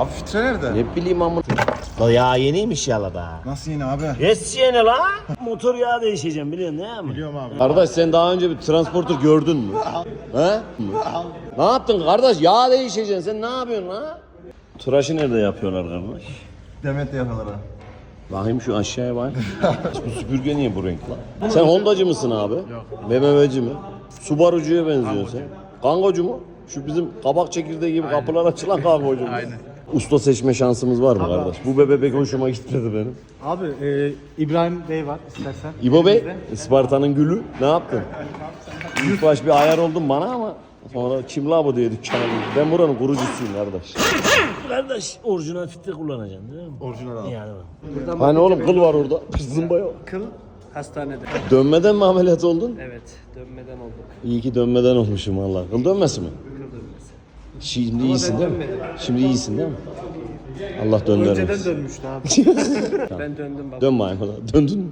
Abi filtre nerede? Ne bileyim amına. La ya yeniymiş ya la da. Nasıl yine abi? Es yeni la. Motor yağı değişeceğim biliyorsun değil mi? Biliyorum abi. Kardeş sen daha önce bir transporter gördün mü? He? ne yaptın kardeş? Yağ değişeceksin. Sen ne yapıyorsun la? Tıraşı nerede yapıyorlar kardeş? Demet yakalara. Bakayım şu aşağıya bak. Bu süpürge niye bu renk lan? Sen Honda'cı mısın abi? Yok. BMW'ci mi? Subaru'cuya benziyorsun sen. Kangocu mu? Şu bizim kabak çekirdeği gibi kapılar açılan kangocu mu? Aynen. Usta seçme şansımız var mı kardeş? Bu bebe pek hoşuma gitmedi benim. Abi e, İbrahim Bey var istersen. İbo Bey, Isparta'nın gülü ne yaptın? İlk baş bir ayar oldun bana ama sonra kim la bu diye dükkana girdi. Ben buranın kurucusuyum kardeş. kardeş orijinal fitte kullanacaksın değil mi? Orijinal abi. Yani Hani oğlum kıl var orada. Zımba yok. Kıl hastanede. Dönmeden mi ameliyat oldun? Evet dönmeden olduk. İyi ki dönmeden olmuşum valla. Kıl dönmesi mi? Şimdi iyisin değil mi? Şimdi iyisin değil mi? Allah Önceden dönmüştü abi. ben döndüm baba. Dön bakayım o da. Döndün mü?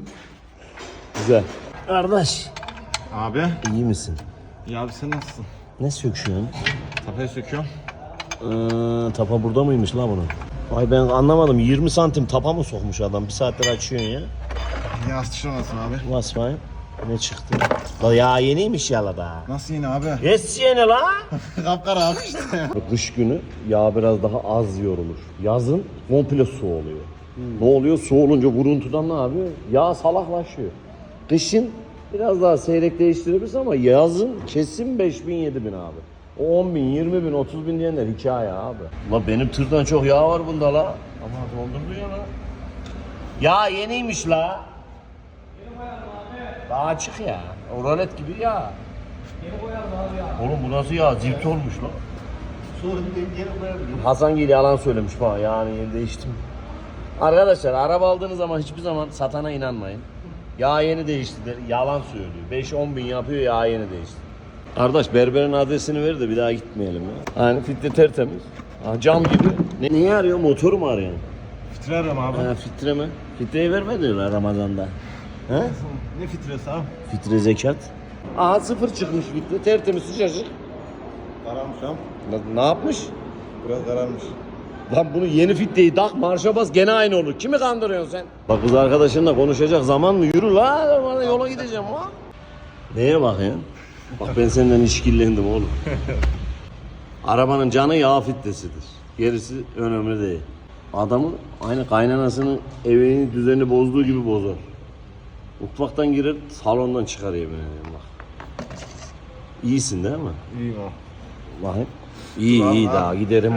Güzel. Kardeş. Abi. iyi misin? Ya abi sen nasılsın? Ne söküyorsun? Tapaya söküyorum. Ee, tapa burada mıymış la bunun? Ay ben anlamadım. 20 santim tapa mı sokmuş adam? Bir saattir açıyorsun ya. Niye astışlamasın abi? Basmayın. Ne çıktı? La ya yeniymiş ya la da. Nasıl yine abi? Yes yeni la. Kapkara abi işte. Kış günü yağ biraz daha az yorulur. Yazın komple su oluyor. Ne oluyor? Su olunca vuruntudan ne yapıyor? Yağ salaklaşıyor. Kışın biraz daha seyrek değiştirebiliriz ama yazın kesin 5000 7000 abi. O 10 bin, 20 bin, 30 bin diyenler hikaye abi. La benim tırdan çok yağ var bunda la. Ama doldurdu ya la. Ya yeniymiş la. Daha açık ya. O rolet gibi ya. Oğlum bu nasıl ya? Zift olmuş lan. Hasan Gil yalan söylemiş bana yani yeni değiştim. Arkadaşlar araba aldığınız zaman hiçbir zaman satana inanmayın. Yağ yeni değişti der, yalan söylüyor. 5-10 bin yapıyor yağ yeni değişti. Kardeş berberin adresini ver de bir daha gitmeyelim ya. Yani fitte tertemiz. Ha, cam gibi. Ne, niye arıyor? Motoru mu arıyorsun? Fitre arıyorum abi. Ha, fitre mi? Fitreyi vermediler Ramazan'da. He? Ne fitresi abi? Fitre zekat. Aha sıfır çıkmış fitre. Tertemiz sıcacık. Kararmış abi. Ne, ne yapmış? Biraz kararmış. Lan bunu yeni fitteyi tak marşa bas gene aynı olur. Kimi kandırıyorsun sen? Bak kız arkadaşınla konuşacak zaman mı? Yürü la bana yola gideceğim ha. Neye bakıyorsun? Bak ben senden işkillendim oğlum. Arabanın canı yağ fittesidir. Gerisi önemli değil. Adamın aynı kaynanasının evini düzeni bozduğu gibi bozar. Mutfaktan girer salondan çıkar yemin ederim bak. İyisin değil mi? İyiyim abi. Bakayım. İyi iyi daha giderim.